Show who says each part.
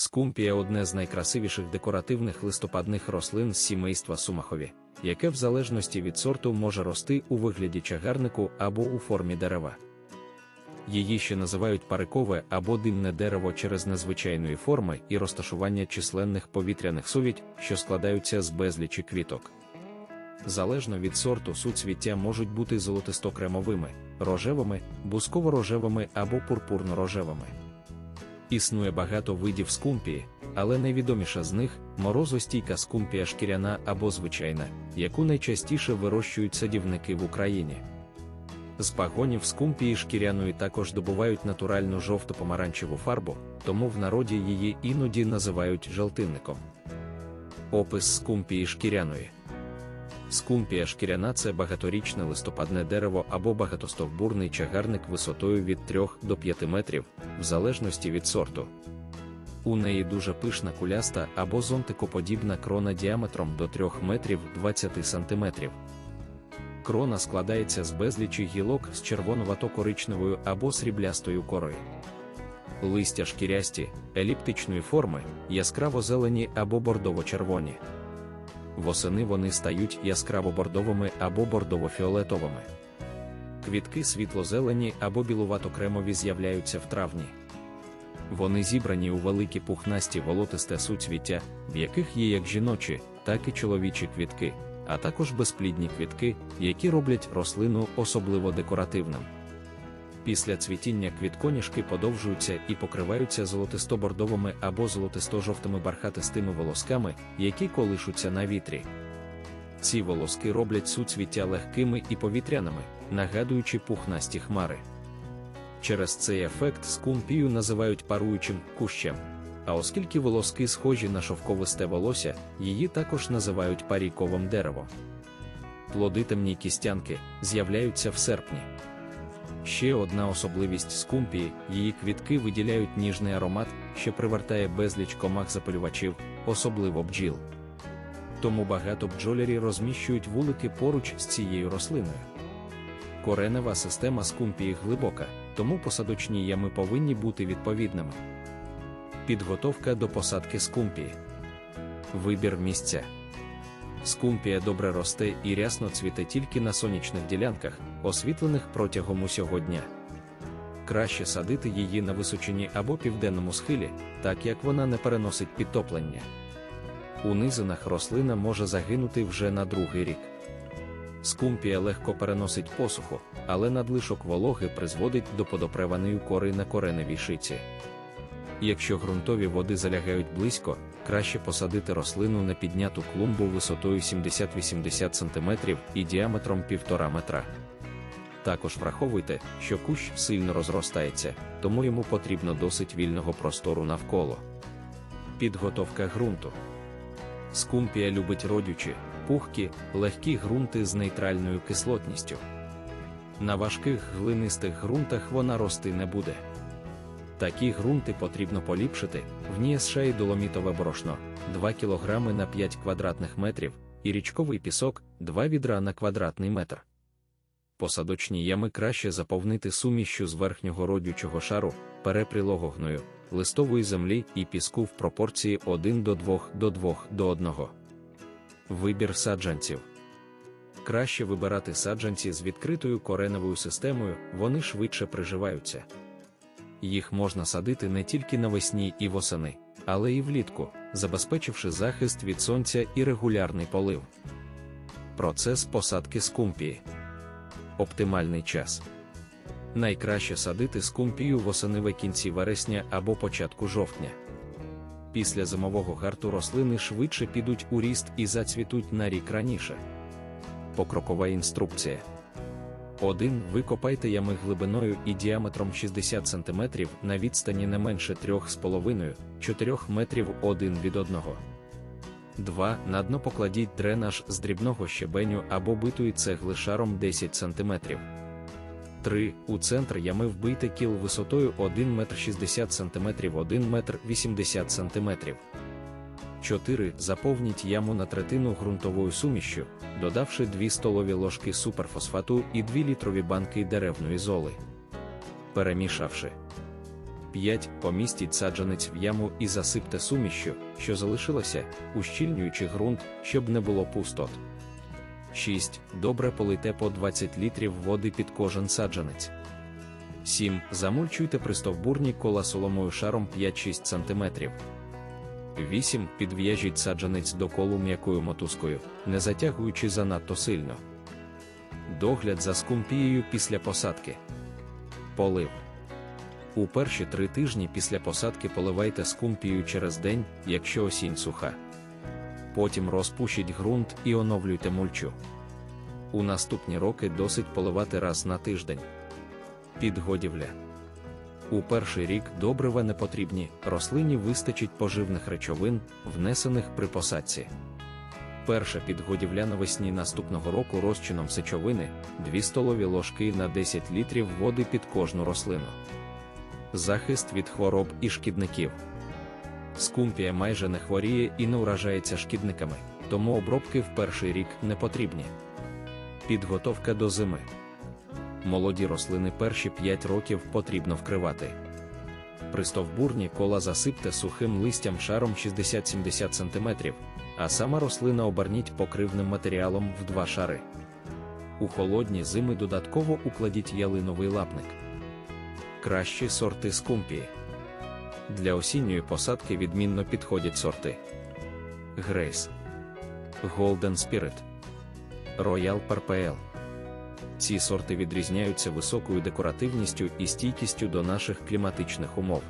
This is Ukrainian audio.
Speaker 1: Скумпія одне з найкрасивіших декоративних листопадних рослин з сімейства сумахові, яке в залежності від сорту може рости у вигляді чагарнику або у формі дерева. Її ще називають парикове або димне дерево через незвичайної форми і розташування численних повітряних сувідь, що складаються з безлічі квіток. Залежно від сорту суцвіття можуть бути золотисто-кремовими, рожевими, бусково-рожевими або пурпурно-рожевими. Існує багато видів скумпії, але найвідоміша з них морозостійка скумпія шкіряна або звичайна, яку найчастіше вирощують садівники в Україні. З пагонів скумпії шкіряної також добувають натуральну жовто-помаранчеву фарбу, тому в народі її іноді називають желтинником. Опис скумпії шкіряної. Скумпія шкіряна це багаторічне листопадне дерево або багатостовбурний чагарник висотою від 3 до 5 метрів, в залежності від сорту. У неї дуже пишна куляста або зонтикоподібна крона діаметром до 3 метрів 20 сантиметрів. Крона складається з безлічі гілок з червонувато-коричневою або сріблястою корою. Листя шкірясті, еліптичної форми, яскраво зелені або бордово-червоні. Восени вони стають яскраво-бордовими або бордово-фіолетовими. Квітки світло-зелені або білувато-кремові з'являються в травні. Вони зібрані у великі пухнасті волотисте суцвіття, в яких є як жіночі, так і чоловічі квітки, а також безплідні квітки, які роблять рослину особливо декоративним. Після цвітіння квітконіжки подовжуються і покриваються золотисто-бордовими або золотисто-жовтими бархатистими волосками, які колишуться на вітрі. Ці волоски роблять суцвіття легкими і повітряними, нагадуючи пухнасті хмари. Через цей ефект скумпію називають паруючим кущем. А оскільки волоски схожі на шовковисте волосся, її також називають парійковим деревом. Плоди темні кістянки з'являються в серпні. Ще одна особливість скумпії її квітки виділяють ніжний аромат, що привертає безліч комах запалювачів, особливо бджіл. Тому багато бджолярі розміщують вулики поруч з цією рослиною. Коренева система скумпії глибока, тому посадочні ями повинні бути відповідними. Підготовка до посадки скумпії. Вибір місця. Скумпія добре росте і рясно цвіте тільки на сонячних ділянках, освітлених протягом усього дня. Краще садити її на височині або південному схилі, так як вона не переносить підтоплення. У низинах рослина може загинути вже на другий рік. Скумпія легко переносить посуху, але надлишок вологи призводить до подопреваної кори на кореневій шиці. Якщо ґрунтові води залягають близько, краще посадити рослину на підняту клумбу висотою 70-80 см і діаметром 1,5 метра. Також враховуйте, що кущ сильно розростається, тому йому потрібно досить вільного простору навколо. Підготовка ґрунту. Скумпія любить родючі, пухкі, легкі ґрунти з нейтральною кислотністю. На важких глинистих ґрунтах вона рости не буде. Такі ґрунти потрібно поліпшити, в ній і доломітове борошно 2 кг на 5 квадратних метрів, і річковий пісок 2 відра на квадратний метр. Посадочні ями краще заповнити сумішю з верхнього родючого шару, перепрілого листової землі і піску в пропорції 1 до 2 до 2 до 1. Вибір саджанців. Краще вибирати саджанці з відкритою кореневою системою, вони швидше приживаються. Їх можна садити не тільки навесні і восени, але і влітку, забезпечивши захист від сонця і регулярний полив. Процес посадки скумпії. Оптимальний час. Найкраще садити скумпію восени в кінці вересня або початку жовтня. Після зимового гарту рослини швидше підуть у ріст і зацвітуть на рік раніше. Покрокова інструкція. 1. Викопайте ями глибиною і діаметром 60 см на відстані не менше 3,5-4 метрів один від одного. 2. На дно покладіть дренаж з дрібного щебеню або битої цегли шаром 10 см. 3. У центр ями вбийте кіл висотою 1 метр 60 см 1 метр 80 см. 4. Заповніть яму на третину ґрунтовою сумішю, додавши 2 столові ложки суперфосфату і 2 літрові банки деревної золи. Перемішавши. 5. Помістіть саджанець в яму і засипте сумішю, що залишилося, ущільнюючи ґрунт, щоб не було пустот. 6. Добре полийте по 20 літрів води під кожен саджанець. 7. Замульчуйте пристовбурні кола соломою шаром 5-6 см. 8. Підв'яжіть саджанець до колу м'якою мотузкою, не затягуючи занадто сильно. Догляд за скумпією після посадки. Полив. У перші три тижні після посадки поливайте скумпію через день, якщо осінь суха. Потім розпушіть ґрунт і оновлюйте мульчу. У наступні роки досить поливати раз на тиждень. Підгодівля. У перший рік добрива не потрібні, рослині вистачить поживних речовин, внесених при посадці. Перша підгодівля навесні наступного року розчином сечовини 2 столові ложки на 10 літрів води під кожну рослину. Захист від хвороб і шкідників. Скумпія майже не хворіє і не уражається шкідниками, тому обробки в перший рік не потрібні. Підготовка до зими. Молоді рослини перші 5 років потрібно вкривати. Пристовбурні кола засипте сухим листям шаром 60-70 см, а сама рослина оберніть покривним матеріалом в два шари. У холодні зими додатково укладіть ялиновий лапник. Кращі сорти скумпії. Для осінньої посадки відмінно підходять сорти Грейс, Golden Spirit, Royal Parpel. Ці сорти відрізняються високою декоративністю і стійкістю до наших кліматичних умов.